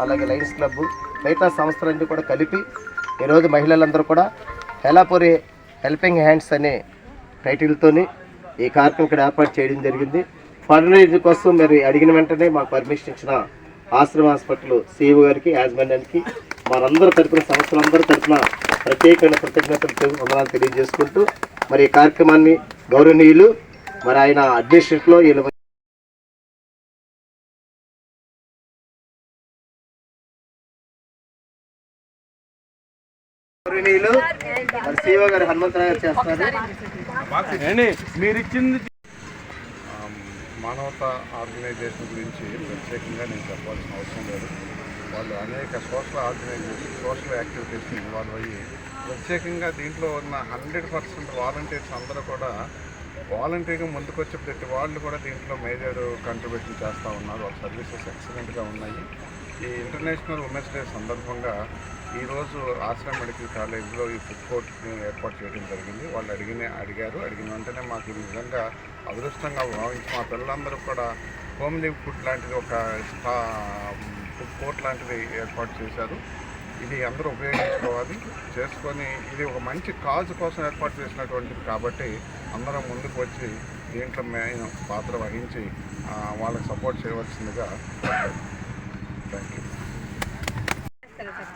అలాగే Lions club మిగతా సంస్థలన్నీ కూడా కలిపి ఈరోజు మహిళలందరూ కూడా హెలాపురి హెల్పింగ్ హ్యాండ్స్ అనే టైటిల్తోని ఈ కార్యక్రమం ఇక్కడ ఏర్పాటు చేయడం జరిగింది. ఫండ్ కోసం మరి అడిగిన వెంటనే మాకు పర్మిషన్ ఇచ్చిన ఆశ్రమ హాస్పిటల్ సీఈఓ గారికి యాజమాన్యానికి మనందరి తరపున సంస్థలందరి తరపున ప్రత్యేకమైన కృతజ్ఞతలు తెలు- వందనాలు తెలియజేసుకుంటూ మరి ఈ కార్యక్రమాన్ని గౌరవనీయులు మరి ఆయన అడ్మినిస్ట్రేట్లో గౌరవనీయులు మరి సీఓ గారు హనుమంతరావు గారు చేస్తున్నారు. మీరు ఇచ్చింది మానవత ఆర్గనైజేషన్ గురించి ప్రత్యేకంగా నేను చెప్పాల్సిన అవసరం లేదు. వాళ్ళు అనేక సోషల్ ఆర్గనైజేషన్ సోషల్ యాక్టివిటీస్ని ఇన్వాల్వ్ అయ్యి ప్రత్యేకంగా దీంట్లో ఉన్న హండ్రెడ్ పర్సెంట్ వాలంటీర్స్ అందరూ కూడా వాలంటీర్గా ముందుకొచ్చే ప్రతి వాళ్ళు కూడా దీంట్లో మేజర్ కంట్రిబ్యూషన్ చేస్తూ ఉన్నారు. వాళ్ళ సర్వీసెస్ ఎక్సలెంట్గా ఉన్నాయి. ఈ ఇంటర్నేషనల్ ఉమెన్స్ డే సందర్భంగా ఈరోజు ఆశ్రమ మెడికల్ కాలేజీలో ఈ ఫుడ్ కోర్ట్ని ఏర్పాటు చేయడం జరిగింది. వాళ్ళు అడిగిన అడిగారు. అడిగిన వెంటనే మాకు నిజంగా అదృష్టంగా భావించి మా పిల్లలందరూ కూడా హోమ్లీ ఫుడ్ లాంటిది ఒక ఫుడ్ కోర్ట్ లాంటిది ఏర్పాటు చేశారు. ఇది అందరూ ఉపయోగించుకోవాలి. చేసుకొని ఇది ఒక మంచి కాజు కోసం ఏర్పాటు చేసినటువంటిది కాబట్టి అందరం ముందుకు వచ్చి దీంట్లో మెయిన్ పాత్ర వహించి వాళ్ళకి సపోర్ట్ చేయవలసిందిగా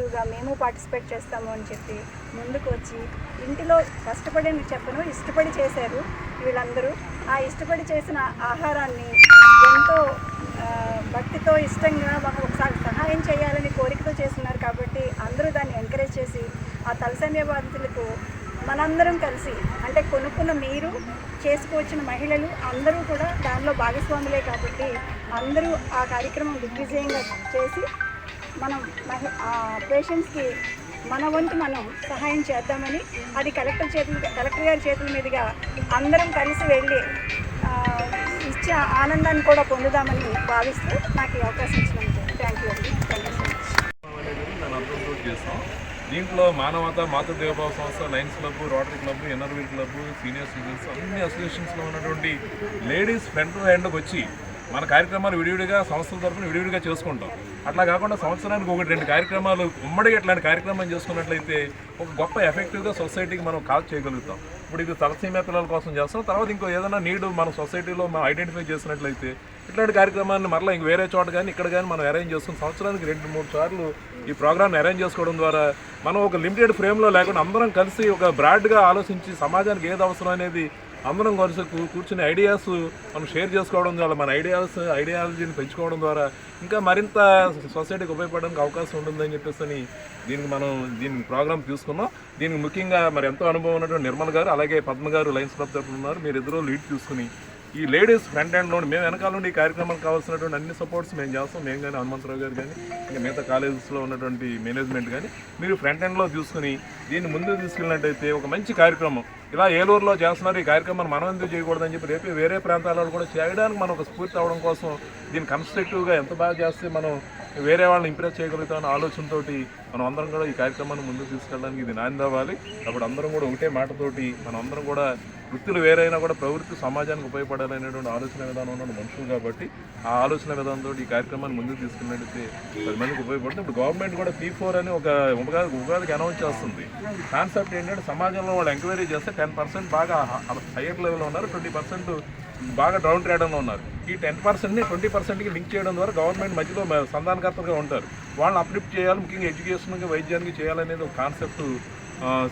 యాక్టివ్గా మేము పార్టిసిపేట్ చేస్తాము అని చెప్పి ముందుకు వచ్చి ఇంటిలో కష్టపడి చెప్పను ఇష్టపడి చేశారు వీళ్ళందరూ. ఆ ఇష్టపడి చేసిన ఆహారాన్ని ఎంతో భక్తితో ఇష్టంగా మాకు ఒకసారి సహాయం చేయాలని కోరికతో చేస్తున్నారు కాబట్టి అందరూ దాన్ని ఎంకరేజ్ చేసి ఆ తలసమ్య బాధితులకు మనందరం కలిసి అంటే కొనుక్కున్న మీరు చేసుకోవచ్చిన మహిళలు అందరూ కూడా దానిలో భాగస్వాములే కాబట్టి అందరూ ఆ కార్యక్రమం దిగ్విజయంగా చేసి మనం ఆ పేషెంట్స్కి మన వంతు మనం సహాయం చేద్దామని అది కలెక్టర్ చేతుల కలెక్టర్ గారి చేతుల మీదుగా అందరం కలిసి వెళ్ళి ఇచ్చే ఆనందాన్ని కూడా పొందుదామని భావిస్తూ నాకు ఈ అవకాశం ఇచ్చినందుకు థ్యాంక్ యూ అండి. థ్యాంక్ యూ సో మచ్ దీంట్లో మానవత మాతృదేవభావ సంస్థ lions club rotary club NRV club senior citizens అన్ని అసోసియేషన్స్లో ఉన్నటువంటి లేడీస్ ఫ్రంట్ హ్యాండ్కి వచ్చి మన కార్యక్రమాలు విడివిడిగా సంస్థల తరఫున విడివిడిగా చేసుకుంటాం. అట్లా కాకుండా సంవత్సరానికి ఒకటి రెండు కార్యక్రమాలు ఉమ్మడిగా ఇట్లాంటి కార్యక్రమం చేసుకున్నట్లయితే ఒక గొప్ప ఎఫెక్టివ్గా సొసైటీకి మనం కాల్ చేయగలుగుతాం. ఇప్పుడు ఇది తలసీమ పిల్లల కోసం చేస్తాం. తర్వాత ఇంకో ఏదైనా నీడ్ మన సొసైటీలో మనం ఐడెంటిఫై చేసినట్లయితే ఇట్లాంటి కార్యక్రమాన్ని మరలా ఇంక వేరే చోట కానీ ఇక్కడ కానీ మనం అరేంజ్ చేసుకుని సంవత్సరానికి రెండు మూడు సార్లు ఈ ప్రోగ్రామ్ని అరేంజ్ చేసుకోవడం ద్వారా మనం ఒక లిమిటెడ్ ఫ్రేమ్లో లేకుండా అందరం కలిసి ఒక బ్రాడ్గా ఆలోచించి సమాజానికి ఏది అవసరం అనేది అందరం కలిసి కూర్చుని ఐడియాస్ మనం షేర్ చేసుకోవడం ద్వారా మన ఐడియాస్ ఐడియాలజీని పెంచుకోవడం ద్వారా ఇంకా మరింత సొసైటీకి ఉపయోగపడడానికి అవకాశం ఉంటుందని చెప్పేసి దీనికి మనం దీని ప్రోగ్రామ్ తీసుకున్నాం. దీనికి ముఖ్యంగా మరి ఎంతో అనుభవం ఉన్నటువంటి నిర్మల్ గారు అలాగే పద్మ గారు లైన్స్ క్లబ్ తరఫున ఉన్నారు. మీరు ఇద్దరు లీడ్ తీసుకుని ఈ లేడీస్ ఫ్రంట్ హ్యాండ్లోని మేము వెనకాల నుండి ఈ కార్యక్రమానికి కావాల్సినటువంటి అన్ని సపోర్ట్స్ మేము చేస్తాం. మేము కానీ హనుమంతరావు గారు కానీ ఇంకా మిగతా కాలేజెస్లో ఉన్నటువంటి మేనేజ్మెంట్ కానీ మీరు ఫ్రంట్ హ్యాండ్లో చూసుకుని దీన్ని ముందుకు తీసుకెళ్ళినట్టయితే ఒక మంచి కార్యక్రమం. ఇలా ఏలూరులో చేస్తున్నారు ఈ కార్యక్రమాన్ని మనం ఎందుకు చేయకూడదని చెప్పి రేపు వేరే ప్రాంతాలలో కూడా చేయడానికి మనం ఒక స్ఫూర్తి అవడం కోసం దీన్ని కన్స్ట్రక్టివ్గా ఎంత బాగా చేస్తే మనం వేరే వాళ్ళని ఇంప్రెస్ చేయగలుగుతామన్న ఆలోచనతోటి మనం అందరం కూడా ఈ కార్యక్రమాన్ని ముందుకు తీసుకెళ్ళడానికి ఇది నాంది అవ్వాలి. అప్పుడు అందరం కూడా ఒకటే మాటతోటి మనం అందరం కూడా వృత్తులు వేరైనా కూడా ప్రవృత్తి సమాజానికి ఉపయోగపడాలనేటువంటి ఆలోచన విధానం ఉన్న మనుషులు కాబట్టి ఆ ఆలోచన విధానంతో ఈ కార్యక్రమాన్ని ముందుకు తీసుకున్నట్టయితే పది మందికి ఉపయోగపడుతుంది. ఇప్పుడు గవర్నమెంట్ కూడా పీ ఫోర్ అని ఒక ఉపగాది ఉపగాదికి అనౌన్స్ చేస్తుంది. కాన్సెప్ట్ ఏంటంటే సమాజంలో వాళ్ళు ఎంక్వైరీ చేస్తే టెన్ పర్సెంట్ బాగా హైయర్ లెవెల్లో ఉన్నారు. ట్వంటీ పర్సెంట్ బాగా డౌన్ ట్రేడంలో ఉన్నారు. ఈ టెన్ పర్సెంట్ని ట్వంటీ పర్సెంట్కి లింక్ చేయడం ద్వారా గవర్నమెంట్ మధ్యలో సంధానకర్తలుగా ఉంటారు. వాళ్ళని అప్లిఫ్ట్ చేయాలి ముఖ్యంగా ఎడ్యుకేషన్కి వైద్యానికి చేయాలనేది ఒక కాన్సెప్ట్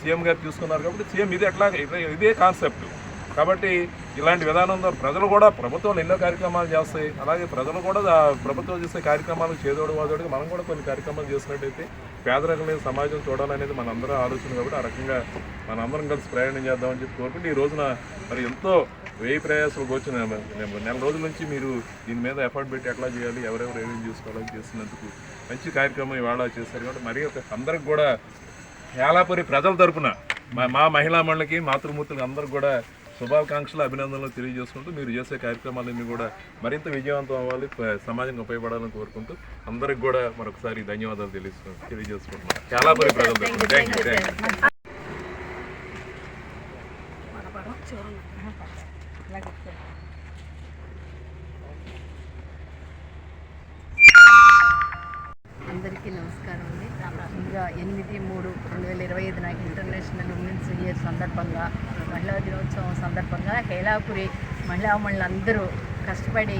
సీఎం గారు తీసుకున్నారు కాబట్టి సీఎం ఇది ఎట్లా ఇదే కాన్సెప్ట్. కాబట్టి ఇలాంటి విధానంలో ప్రజలు కూడా ప్రభుత్వం ఎన్నో కార్యక్రమాలు చేస్తాయి. అలాగే ప్రజలు కూడా ప్రభుత్వం చేసే కార్యక్రమాలు చేదోడు వాదోడికి మనం కూడా కొన్ని కార్యక్రమాలు చేసినట్టయితే పేదరికం లేని సమాజం చూడాలనేది మనందరం ఆలోచన కాబట్టి ఆ రకంగా మనందరం కలిసి ప్రయాణం చేద్దామని చెప్పి కోరుకుంటే ఈ రోజున మరి ఎంతో వ్యయ ప్రయాసాలకు వచ్చిన నెల రోజుల నుంచి మీరు దీని మీద ఎఫర్ట్ పెట్టి ఎట్లా చేయాలి ఎవరెవరు ఏమేమి చేసుకోవాలని చేసినందుకు మంచి కార్యక్రమం ఇవాళ చేశారు కాబట్టి మరి ఒక అందరికి కూడా యాలాపురి ప్రజల తరపున మా మా మహిళా మండలికి మాతృమూర్తులకు అందరికి కూడా శుభాకాంక్షలు అభినందనలు తెలియజేసుకుంటూ మీరు చేసే కార్యక్రమాలన్నీ కూడా మరింత విజయవంతం అవ్వాలి సమాజంగా ఉపయోగపడాలని కోరుకుంటూ అందరికి కూడా మరొకసారి ధన్యవాదాలు తెలియజేసు తెలియజేసుకుంటున్నాను. ప్రజల థ్యాంక్ యూ థ్యాంక్ యూ అందరికీ నమస్కారం అండి. ఇంకా ఎనిమిది మూడు రెండు వేల ఇరవై ఐదు నాకు ఇంటర్నేషనల్ ఉమెన్స్ ఇయర్ సందర్భంగా మహిళా దినోత్సవం సందర్భంగా హేలాపురి మహిళా అందరూ కష్టపడి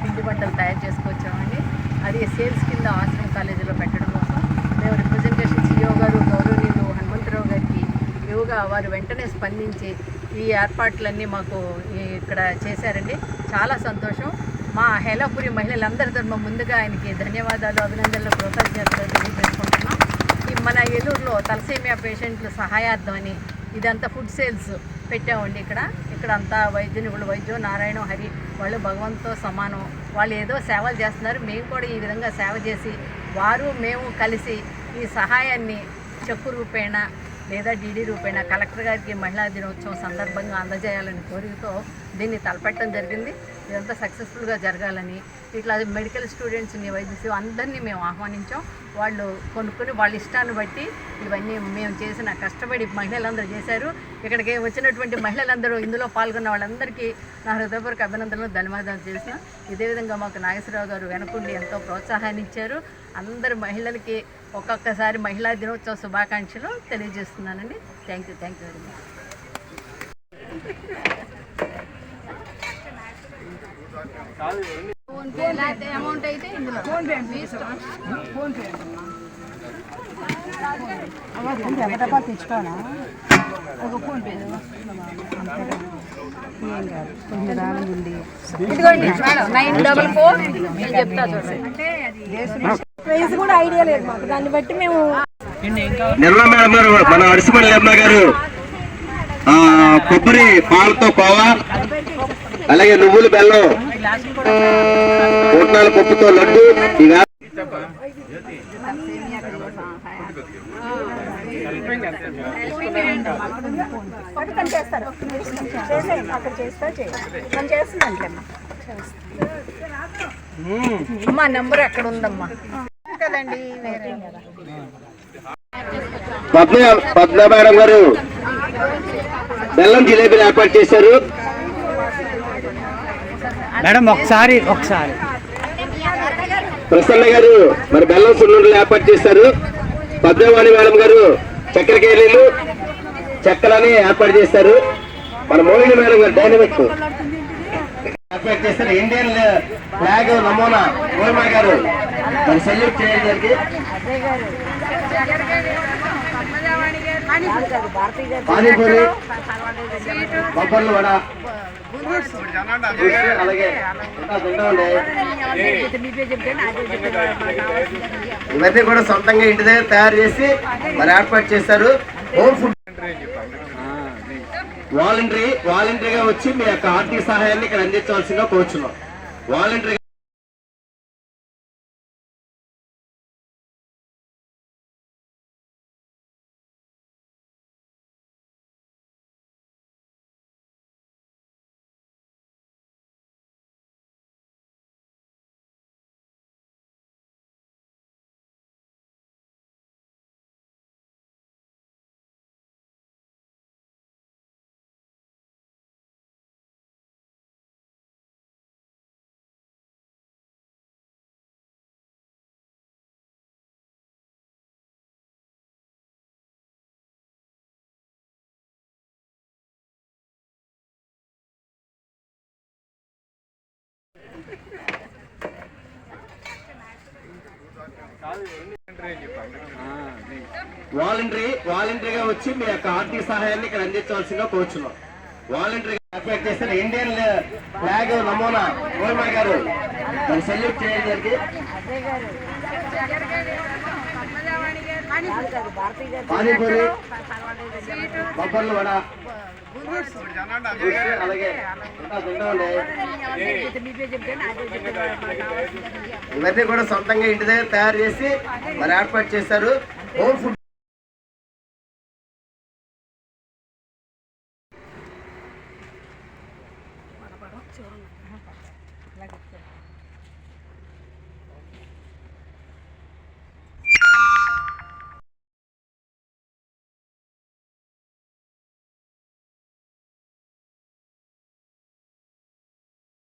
పిండి బట్టలు తయారు చేసుకొచ్చామండి. అది సేల్స్ కింద ఆశ్రమ కాలేజీలో పెట్టడం కోసం. మేము రిప్రజెంటేషన్ సిఇఓ గారు గౌరవనీయులు హనుమంతరావు గారికి యోగా వారు వెంటనే స్పందించి ఈ ఏర్పాట్లన్నీ మాకు ఇక్కడ చేశారండి. చాలా సంతోషం. మా హేలాపురి మహిళలందరి తరఫున ముందుగా ఆయనకి ధన్యవాదాలు అభినందనలు కృతజ్ఞతలు తెలియజేసుకుంటున్నాం. మన ఏలూరులో తలసేమియా పేషెంట్లు సహాయార్థమని ఇదంతా ఫుడ్ సేల్స్ పెట్టామండి ఇక్కడ. ఇక్కడ అంతా వైద్య నిపుణులు వైద్యం నారాయణ హరి వాళ్ళు భగవంతుతో సమానం. వాళ్ళు ఏదో సేవలు చేస్తున్నారు. మేము కూడా ఈ విధంగా సేవ చేసి వారు మేము కలిసి ఈ సహాయాన్ని చెక్కు రూపేణ లేదా డీడీ రూపేణ కలెక్టర్ గారికి మహిళా దినోత్సవం సందర్భంగా అందజేయాలని కోరికతో దీన్ని తలపెట్టడం జరిగింది. ఇదంతా సక్సెస్ఫుల్గా జరగాలని ఇట్లా మెడికల్ స్టూడెంట్స్ని వైద్య అందరినీ మేము ఆహ్వానించాం. వాళ్ళు కొనుక్కొని వాళ్ళ ఇష్టాన్ని బట్టి ఇవన్నీ మేము చేసిన కష్టపడి మహిళలందరూ చేశారు. ఇక్కడికి వచ్చినటువంటి మహిళలందరూ ఇందులో పాల్గొన్న వాళ్ళందరికీ నా హృదయపూర్వక అభినందనలు ధన్యవాదాలు చేసిన. ఇదే విధంగా మాకు నాగేశ్వరరావు గారు వెనకుండి ఎంతో ప్రోత్సాహాన్ని ఇచ్చారు. అందరు మహిళలకి ఒక్కొక్కసారి మహిళా దినోత్సవ శుభాకాంక్షలు తెలియజేస్తున్నానండి. Thank you thank you very much PhonePe amount అయితే ఇందులో ఫోన్ పే ఫోన్ పే ఇదిగోండి నైన్ డబల్ ఫోర్ నేను చెప్తా చూడండి ప్రైస్ కూడా ఐడియా లేదు మాకు దాన్ని బట్టి మేము నిర్మలా మేడం గారు మన అడిసిపల్లి గారు కొబ్బరి పాలతో కోవా. అలాగే నువ్వులు బెల్లం. పూర్ణాల పప్పుతో లడ్డు. ఇవి అక్కడ చేస్తున్నాంలేమ్మా అమ్మా నెంబర్ ఎక్కడ ఉందమ్మా? కదండి వేరే పద్మ పద్మ మేడం గారు. బెల్లం జిలేబీలు ఏర్పాటు చేశారు. మేడం ఒకసారి ఒకసారి. ప్రసన్న గారు మరి బెల్లం సున్నుండలు ఏర్పాటు చేశారు. పద్మవాణి మేడం గారు చక్కెర కేలీలు చక్కెరని ఏర్పాటు చేశారు. మన మోహిని మేడం గారు డైనమిక్. ఏర్పాటు చేశారు. ఇండియన్ ఫ్లాగ్ నమూనా మోహిమా గారు. మరి సెల్యూట్ చేయడానికి. పానీపూరి బొబ్బర్లు వడ అలాగే ఇవన్నీ కూడా సొంతంగా ఇంటి దగ్గర తయారు చేసి మరి ఏర్పాటు చేశారు. హోమ్ ఫుడ్ వాలంటరీ వాలంటరీగా వచ్చి మీ యొక్క ఆర్థిక సహాయాన్ని ఇక్కడ అందించవలసిందిగా కోరుచున్నాం. వాలంటరీ వాలంటరీ వాలంటరీగా వచ్చి మీ యొక్క ఆర్థిక సహాయాన్ని ఇక్కడ అందించవలసిందిగా కోరుచున్నాం. వాలంటరీ అప్లై చేసిన ఇండియన్ ఫ్లాగ్ నమూనా గోల్మా గారు. సెల్యూట్ గారికి పానీపూరి బొబ్బర్లు వడ అలాగే ఇవన్నీ కూడా సొంతంగా ఇంటి దగ్గర తయారు చేసి మరి ఏర్పాటు చేశారు. Home food